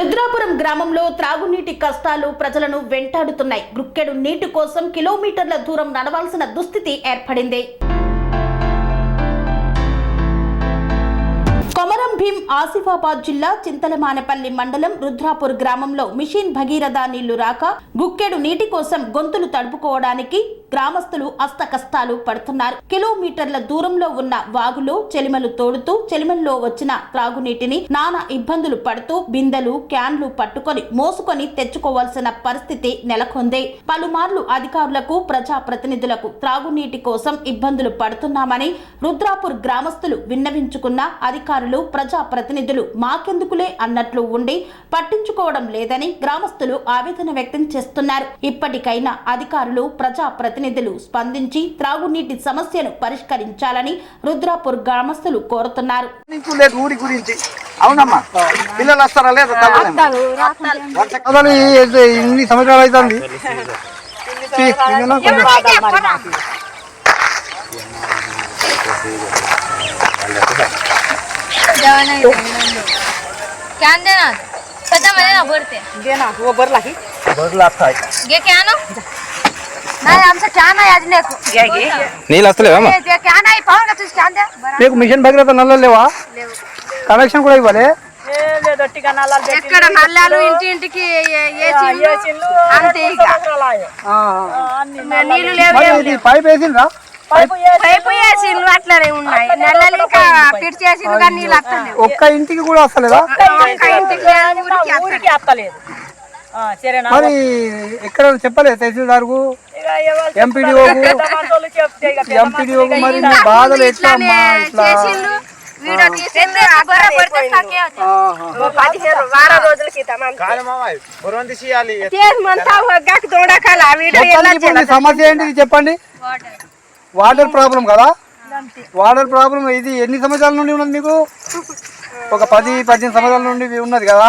రుద్రాపురం గ్రామంలో త్రాగునీటి కష్టాలు ప్రజలను వెంటాడుతున్నాయి. గుక్కెడు నీటి కోసం కిలోమీటర్ల దూరం నడవాల్సిన దుస్థితి ఏర్పడింది. కొమరం భీం ఆసిఫాబాద్ జిల్లా చింతలమానపల్లి మండలం రుద్రాపూర్ గ్రామంలో మిషన్ భగీరథ నీళ్ళు రాక గుక్కెడు నీటి కోసం గొంతులు తడుపుకోవడానికి గ్రామస్తులు అస్తకస్తాలు పడుతున్నారు. కిలోమీటర్ల దూరంలో ఉన్న వాగులో చెలిమలు తోడుతూ చెలిమల్లో వచ్చిన త్రాగునీటిని నానా ఇబ్బందులు పడుతూ బిందెలు క్యాన్లు పట్టుకొని మోసుకొని తెచ్చుకోవాల్సిన పరిస్థితి నెలకొంది. పలుమార్లు అధికారులకు ప్రజా ప్రతినిధులకు త్రాగునీటి కోసం ఇబ్బందులు పడుతున్నామని రుద్రాపూర్ గ్రామస్తులు విన్నవించుకున్న అధికారులు ప్రజాప్రతినిధులు మాకెందుకులే అన్నట్లు ఉండి పట్టించుకోవడం లేదని గ్రామస్తులు ఆవేదన వ్యక్తం చేస్తున్నారు. ఇప్పటికైనా అధికారులు ప్రజాప్రతి ప్రతినిధులు స్పందించి త్రాగునీటి సమస్యను పరిష్కరించాలని రుద్రాపూర్ గ్రామస్తులు కోరుతున్నారు నుంచి లేదు ఊరి గురించి అవునమ్మా పిల్లలు వస్తారా లేదా తప్పదేమో. అసలు ఈ- ఇన్ని సంవత్సరాలు అవుతుంది చీ, ఇదేనా కొంచెం- क्या देना पता मैंने ना बोलते देना वो बर लाही బొర్లు వస్తాయి ये क्या ना నీళ్ళు మిషన్ భగీరథ నల్లలు లేవా కనెక్షన్ కూడా ఇవ్వాలి ఇంటి ఇంటికి పైప్ ఉన్నాయి నీళ్ళు ఒక్క ఇంటికి కూడా వస్తలేదా వస్తలేదు మరి ఎక్కడ చెప్పలేదు తహసీల్దార్ ఎంపీడీఓకు ఎంపీడీఓకు మరి మీ బాధలు ఎట్లా అమ్మా ఇట్లా? సమస్య ఏంటి ఇది చెప్పండి. వాటర్ ప్రాబ్లం కదా? వాటర్ ప్రాబ్లం ఇది ఎన్ని సంవత్సరాల నుండి ఉన్నది మీకు? ఒక పది పద్దెనిమిది సంవత్సరాల నుండి ఉన్నది కదా?